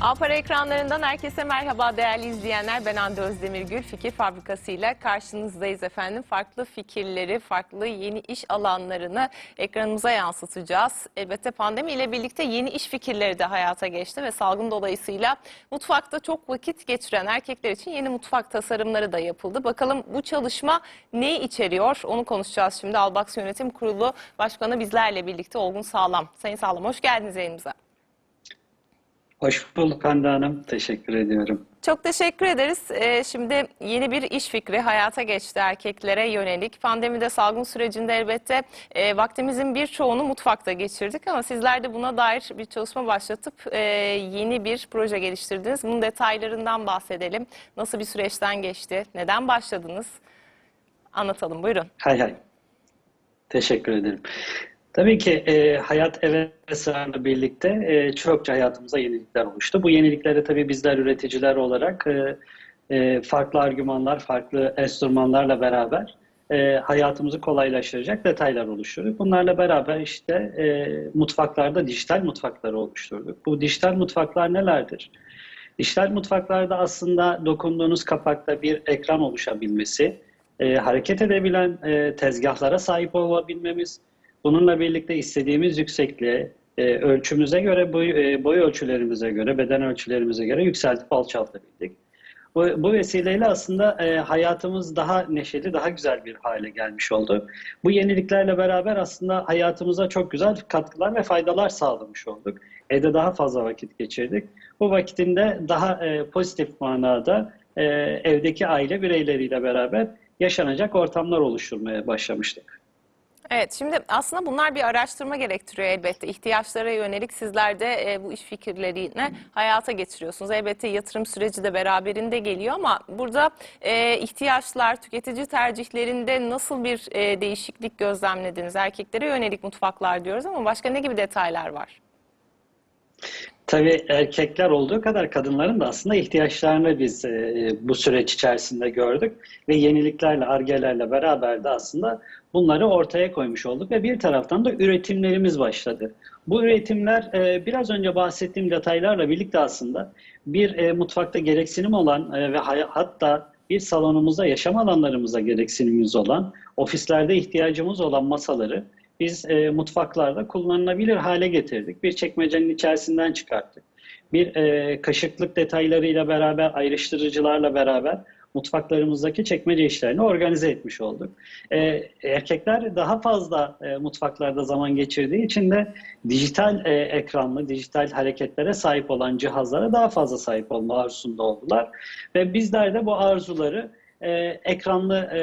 Apara ekranlarından herkese merhaba değerli izleyenler. Ben Hande Özdemirgül. Fikir Fabrikası ile karşınızdayız efendim. Farklı fikirleri, farklı yeni iş alanlarını ekranımıza yansıtacağız. Elbette pandemi ile birlikte yeni iş fikirleri de hayata geçti ve salgın dolayısıyla mutfakta çok vakit geçiren erkekler için yeni mutfak tasarımları da yapıldı. Bakalım bu çalışma neyi içeriyor? Onu konuşacağız şimdi. Albax Yönetim Kurulu Başkanı bizlerle birlikte Olgun Sağlam. Sayın Sağlam hoş geldiniz yayınımıza. Hoş bulduk Hande Hanım. Teşekkür ediyorum. Çok teşekkür ederiz. Ee, şimdi yeni bir iş fikri hayata geçti erkeklere yönelik. Pandemide salgın sürecinde elbette e, vaktimizin birçoğunu mutfakta geçirdik ama sizler de buna dair bir çalışma başlatıp e, yeni bir proje geliştirdiniz. Bunun detaylarından bahsedelim. Nasıl bir süreçten geçti? Neden başladınız? Anlatalım buyurun. Hay hay. Teşekkür ederim. Tabii ki e, hayat eve sığarla birlikte e, çokça hayatımıza yenilikler oluştu. Bu yeniliklere tabii bizler üreticiler olarak e, e, farklı argümanlar, farklı enstrümanlarla beraber e, hayatımızı kolaylaştıracak detaylar oluşturduk. Bunlarla beraber işte e, mutfaklarda dijital mutfakları oluşturduk. Bu dijital mutfaklar nelerdir? Dijital mutfaklarda aslında dokunduğunuz kapakta bir ekran oluşabilmesi, e, hareket edebilen e, tezgahlara sahip olabilmemiz, bununla birlikte istediğimiz yüksekliğe, e, ölçümüze göre, boy, e, boy ölçülerimize göre, beden ölçülerimize göre yükseltip alçaltabildik. Bu, bu vesileyle aslında e, hayatımız daha neşeli, daha güzel bir hale gelmiş oldu. Bu yeniliklerle beraber aslında hayatımıza çok güzel katkılar ve faydalar sağlamış olduk. Evde daha fazla vakit geçirdik. Bu vakitinde daha e, pozitif manada e, evdeki aile bireyleriyle beraber yaşanacak ortamlar oluşturmaya başlamıştık. Evet şimdi aslında bunlar bir araştırma gerektiriyor elbette. İhtiyaçlara yönelik sizler de e, bu iş fikirlerini hayata geçiriyorsunuz. Elbette yatırım süreci de beraberinde geliyor ama burada e, ihtiyaçlar, tüketici tercihlerinde nasıl bir e, değişiklik gözlemlediniz? Erkeklere yönelik mutfaklar diyoruz ama başka ne gibi detaylar var? Tabii erkekler olduğu kadar kadınların da aslında ihtiyaçlarını biz e, bu süreç içerisinde gördük ve yeniliklerle, argelerle beraber de aslında bunları ortaya koymuş olduk ve bir taraftan da üretimlerimiz başladı. Bu üretimler e, biraz önce bahsettiğim detaylarla birlikte aslında bir e, mutfakta gereksinim olan e, ve hatta bir salonumuzda, yaşam alanlarımıza gereksinimimiz olan, ofislerde ihtiyacımız olan masaları biz e, mutfaklarda kullanılabilir hale getirdik. Bir çekmecenin içerisinden çıkarttık. Bir e, kaşıklık detaylarıyla beraber, ayrıştırıcılarla beraber mutfaklarımızdaki çekmece işlerini organize etmiş olduk. E, erkekler daha fazla e, mutfaklarda zaman geçirdiği için de dijital e, ekranlı, dijital hareketlere sahip olan cihazlara daha fazla sahip olma arzusunda oldular. Ve bizler de bu arzuları e, ekranlı e,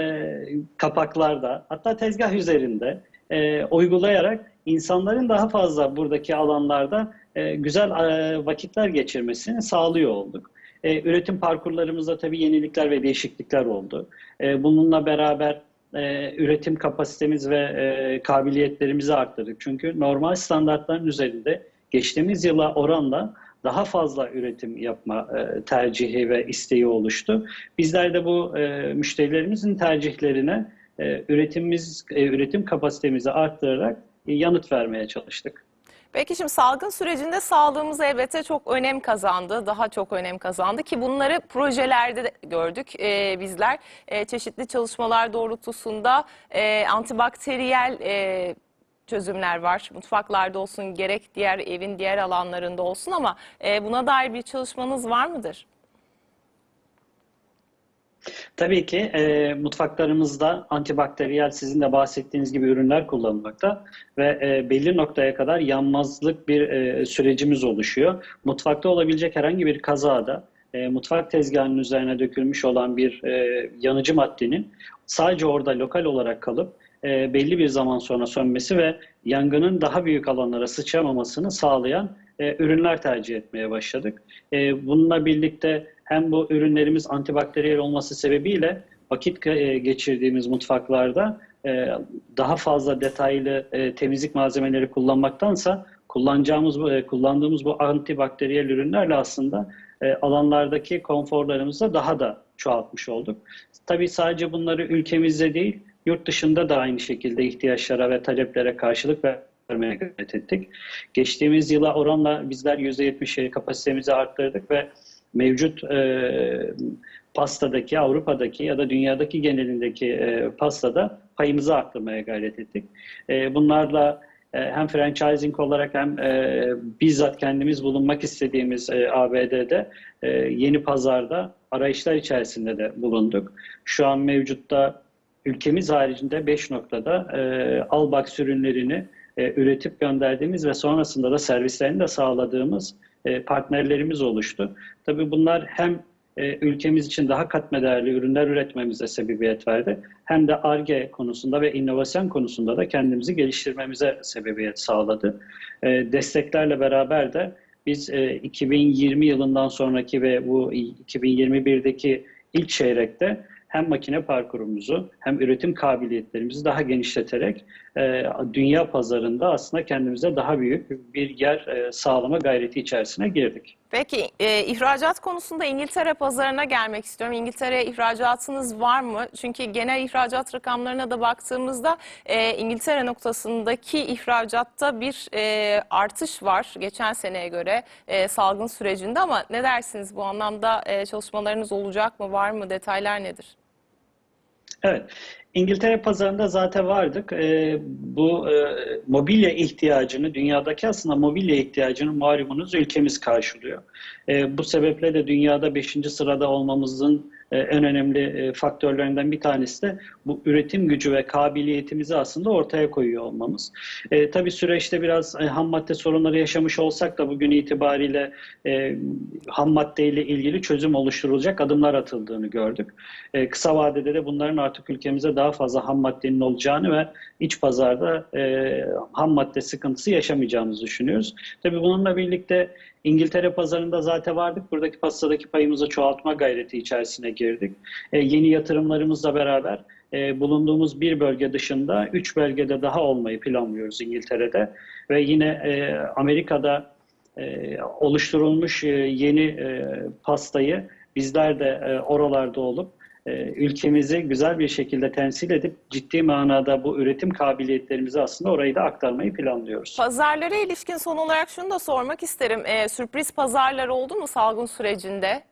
kapaklarda, hatta tezgah üzerinde e, uygulayarak insanların daha fazla buradaki alanlarda e, güzel e, vakitler geçirmesini sağlıyor olduk. E, üretim parkurlarımızda tabii yenilikler ve değişiklikler oldu. E, bununla beraber e, üretim kapasitemiz ve e, kabiliyetlerimizi arttırdık. Çünkü normal standartların üzerinde geçtiğimiz yıla oranla daha fazla üretim yapma e, tercihi ve isteği oluştu. Bizler de bu e, müşterilerimizin tercihlerine e, üretimimiz, e, üretim kapasitemizi arttırarak e, yanıt vermeye çalıştık. Peki şimdi salgın sürecinde sağlığımız elbette çok önem kazandı, daha çok önem kazandı ki bunları projelerde de gördük Ee, bizler. Ee, çeşitli çalışmalar doğrultusunda e, antibakteriyel e, çözümler var. Mutfaklarda olsun gerek diğer evin diğer alanlarında olsun ama e, buna dair bir çalışmanız var mıdır? Tabii ki e, mutfaklarımızda antibakteriyel sizin de bahsettiğiniz gibi ürünler kullanılmakta ve e, belli noktaya kadar yanmazlık bir e, sürecimiz oluşuyor. Mutfakta olabilecek herhangi bir kazada e, mutfak tezgahının üzerine dökülmüş olan bir e, yanıcı maddenin sadece orada lokal olarak kalıp e, belli bir zaman sonra sönmesi ve yangının daha büyük alanlara sıçramamasını sağlayan e, ürünler tercih etmeye başladık. E, bununla birlikte hem bu ürünlerimiz antibakteriyel olması sebebiyle vakit e, geçirdiğimiz mutfaklarda e, daha fazla detaylı e, temizlik malzemeleri kullanmaktansa kullanacağımız kullandığımız bu antibakteriyel ürünlerle aslında alanlardaki konforlarımızı daha da çoğaltmış olduk. Tabii sadece bunları ülkemizde değil, yurt dışında da aynı şekilde ihtiyaçlara ve taleplere karşılık aktarmaya gayret ettik. Geçtiğimiz yıla oranla bizler %70 kapasitemizi arttırdık ve mevcut e, pastadaki, Avrupa'daki ya da dünyadaki genelindeki e, pastada payımızı arttırmaya gayret ettik. E, bunlarla e, hem franchising olarak hem e, bizzat kendimiz bulunmak istediğimiz e, ABD'de e, yeni pazarda arayışlar içerisinde de bulunduk. Şu an mevcutta ülkemiz haricinde 5 noktada e, Albax ürünlerini e, üretip gönderdiğimiz ve sonrasında da servislerini de sağladığımız partnerlerimiz oluştu. Tabii bunlar hem e, ülkemiz için daha katmederli ürünler üretmemize sebebiyet verdi. Hem de ARGE konusunda ve inovasyon konusunda da kendimizi geliştirmemize sebebiyet sağladı. E, desteklerle beraber de biz e, 2020 yılından sonraki ve bu 2021'deki ilk çeyrekte hem makine parkurumuzu hem üretim kabiliyetlerimizi daha genişleterek e, dünya pazarında aslında kendimize daha büyük bir yer e, sağlama gayreti içerisine girdik. Peki e, ihracat konusunda İngiltere pazarına gelmek istiyorum. İngiltere'ye ihracatınız var mı? Çünkü genel ihracat rakamlarına da baktığımızda e, İngiltere noktasındaki ihracatta bir e, artış var geçen seneye göre e, salgın sürecinde ama ne dersiniz bu anlamda e, çalışmalarınız olacak mı var mı detaylar nedir? Evet, İngiltere pazarında zaten vardık. Ee, bu e, mobilya ihtiyacını, dünyadaki aslında mobilya ihtiyacını malumunuz ülkemiz karşılıyor. E, bu sebeple de dünyada 5. sırada olmamızın e, en önemli e, faktörlerinden bir tanesi de bu üretim gücü ve kabiliyetimizi aslında ortaya koyuyor olmamız. E, tabii süreçte biraz e, ham madde sorunları yaşamış olsak da bugün itibariyle e, ham madde ile ilgili çözüm oluşturulacak adımlar atıldığını gördük. E, kısa vadede de bunların artık ülkemize daha fazla ham maddenin olacağını ve iç pazarda e, ham madde sıkıntısı yaşamayacağımızı düşünüyoruz. Tabii bununla birlikte İngiltere pazarında zaten vardık. Buradaki pasadaki payımızı çoğaltma gayreti içerisine girdik. E, yeni yatırımlarımızla beraber e, bulunduğumuz bir bölge dışında üç bölgede daha olmayı planlıyoruz İngiltere'de. Ve yine e, Amerika'da e, oluşturulmuş e, yeni e, pastayı bizler de e, oralarda olup ülkemizi güzel bir şekilde temsil edip ciddi manada bu üretim kabiliyetlerimizi aslında orayı da aktarmayı planlıyoruz. Pazarlara ilişkin son olarak şunu da sormak isterim. E, sürpriz pazarlar oldu mu salgın sürecinde?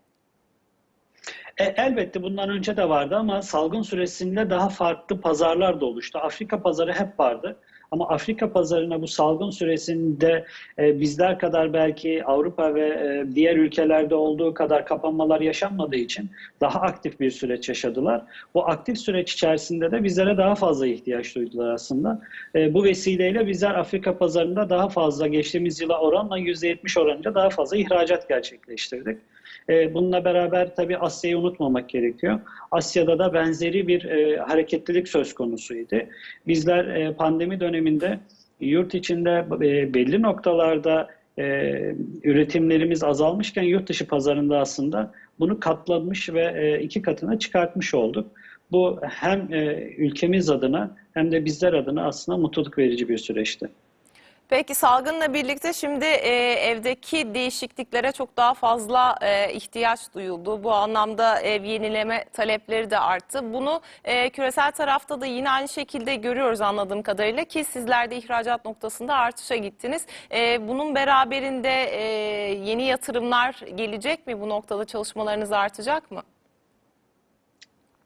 E, elbette bundan önce de vardı ama salgın süresinde daha farklı pazarlar da oluştu. Afrika pazarı hep vardı. Ama Afrika pazarına bu salgın süresinde e, bizler kadar belki Avrupa ve e, diğer ülkelerde olduğu kadar kapanmalar yaşanmadığı için daha aktif bir süreç yaşadılar. Bu aktif süreç içerisinde de bizlere daha fazla ihtiyaç duydular aslında. E, bu vesileyle bizler Afrika pazarında daha fazla geçtiğimiz yıla oranla %70 oranında daha fazla ihracat gerçekleştirdik. E, bununla beraber tabii Asya'yı unutmamak gerekiyor. Asya'da da benzeri bir e, hareketlilik söz konusuydu. Bizler e, pandemi döneminde yurt içinde e, belli noktalarda e, üretimlerimiz azalmışken yurt dışı pazarında aslında bunu katlamış ve e, iki katına çıkartmış olduk. Bu hem e, ülkemiz adına hem de bizler adına aslında mutluluk verici bir süreçti. Peki salgınla birlikte şimdi e, evdeki değişikliklere çok daha fazla e, ihtiyaç duyuldu. Bu anlamda ev yenileme talepleri de arttı. Bunu e, küresel tarafta da yine aynı şekilde görüyoruz anladığım kadarıyla ki sizler de ihracat noktasında artışa gittiniz. E, bunun beraberinde e, yeni yatırımlar gelecek mi? Bu noktada çalışmalarınız artacak mı?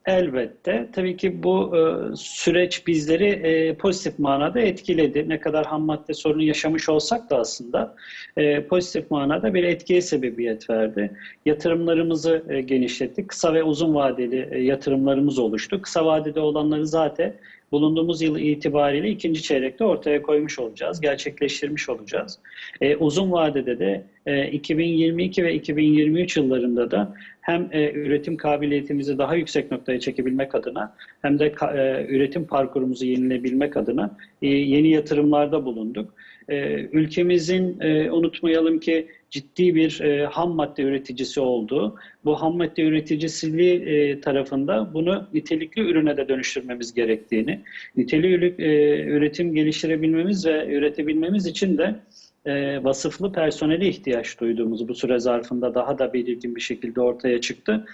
Elbette. Tabii ki bu e, süreç bizleri e, pozitif manada etkiledi. Ne kadar ham madde sorunu yaşamış olsak da aslında e, pozitif manada bir etkiye sebebiyet verdi. Yatırımlarımızı e, genişlettik. Kısa ve uzun vadeli e, yatırımlarımız oluştu. Kısa vadede olanları zaten bulunduğumuz yıl itibariyle ikinci çeyrekte ortaya koymuş olacağız, gerçekleştirmiş olacağız. E, uzun vadede de e, 2022 ve 2023 yıllarında da hem e, üretim kabiliyetimizi daha yüksek noktaya çekebilmek adına hem de e, üretim parkurumuzu yenilebilmek adına e, yeni yatırımlarda bulunduk. E, ülkemizin e, unutmayalım ki ciddi bir e, ham madde üreticisi olduğu, bu ham madde üreticisiliği e, tarafında bunu nitelikli ürüne de dönüştürmemiz gerektiğini, nitelikli e, üretim geliştirebilmemiz ve üretebilmemiz için de vasıflı personele ihtiyaç duyduğumuz bu süre zarfında daha da belirgin bir şekilde ortaya çıktı.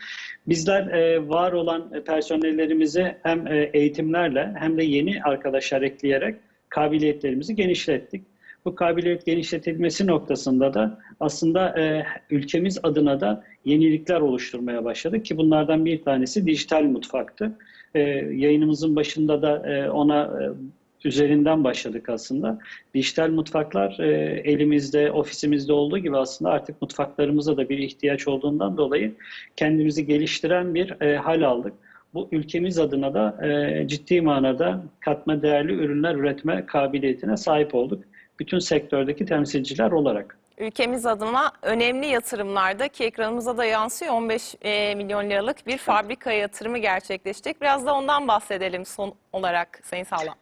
Bizler var olan personellerimizi hem eğitimlerle hem de yeni arkadaşlar ekleyerek kabiliyetlerimizi genişlettik. Bu kabiliyet genişletilmesi noktasında da aslında e, ülkemiz adına da yenilikler oluşturmaya başladık ki bunlardan bir tanesi dijital mutfaktı. E, yayınımızın başında da e, ona e, üzerinden başladık aslında. Dijital mutfaklar e, elimizde, ofisimizde olduğu gibi aslında artık mutfaklarımıza da bir ihtiyaç olduğundan dolayı kendimizi geliştiren bir e, hal aldık. Bu ülkemiz adına da e, ciddi manada katma değerli ürünler üretme kabiliyetine sahip olduk. Bütün sektördeki temsilciler olarak. Ülkemiz adına önemli yatırımlarda ki ekranımıza da yansıyor 15 e, milyon liralık bir fabrika yatırımı gerçekleşecek. Biraz da ondan bahsedelim son olarak Sayın Sağlam.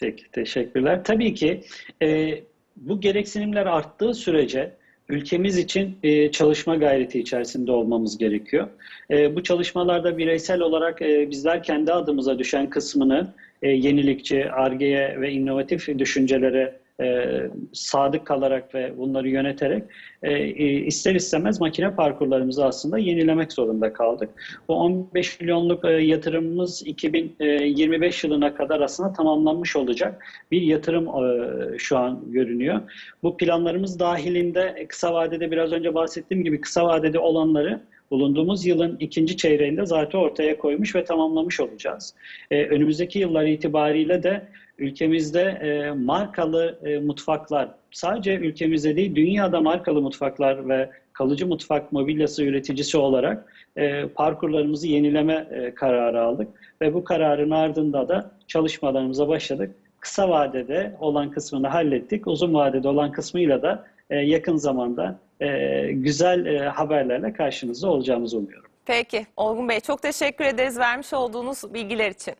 Peki, teşekkürler. Tabii ki e, bu gereksinimler arttığı sürece ülkemiz için e, çalışma gayreti içerisinde olmamız gerekiyor. E, bu çalışmalarda bireysel olarak e, bizler kendi adımıza düşen kısmını e, yenilikçi, argeye ve inovatif düşüncelere e, sadık kalarak ve bunları yöneterek e, e, ister istemez makine parkurlarımızı aslında yenilemek zorunda kaldık. Bu 15 milyonluk e, yatırımımız 2025 yılına kadar aslında tamamlanmış olacak bir yatırım e, şu an görünüyor. Bu planlarımız dahilinde kısa vadede biraz önce bahsettiğim gibi kısa vadede olanları bulunduğumuz yılın ikinci çeyreğinde zaten ortaya koymuş ve tamamlamış olacağız. Ee, önümüzdeki yıllar itibariyle de ülkemizde e, markalı e, mutfaklar, sadece ülkemizde değil dünyada markalı mutfaklar ve kalıcı mutfak mobilyası üreticisi olarak e, parkurlarımızı yenileme e, kararı aldık. Ve bu kararın ardında da çalışmalarımıza başladık. Kısa vadede olan kısmını hallettik. Uzun vadede olan kısmıyla da e, yakın zamanda e, güzel e, haberlerle karşınızda olacağımızı umuyorum. Peki Olgun Bey çok teşekkür ederiz vermiş olduğunuz bilgiler için.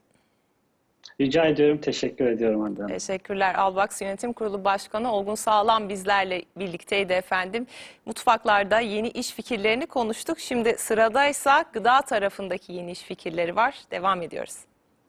Rica ediyorum, teşekkür ediyorum Hande Hanım. Teşekkürler. Albax Yönetim Kurulu Başkanı Olgun Sağlam bizlerle birlikteydi efendim. Mutfaklarda yeni iş fikirlerini konuştuk. Şimdi sıradaysa gıda tarafındaki yeni iş fikirleri var. Devam ediyoruz.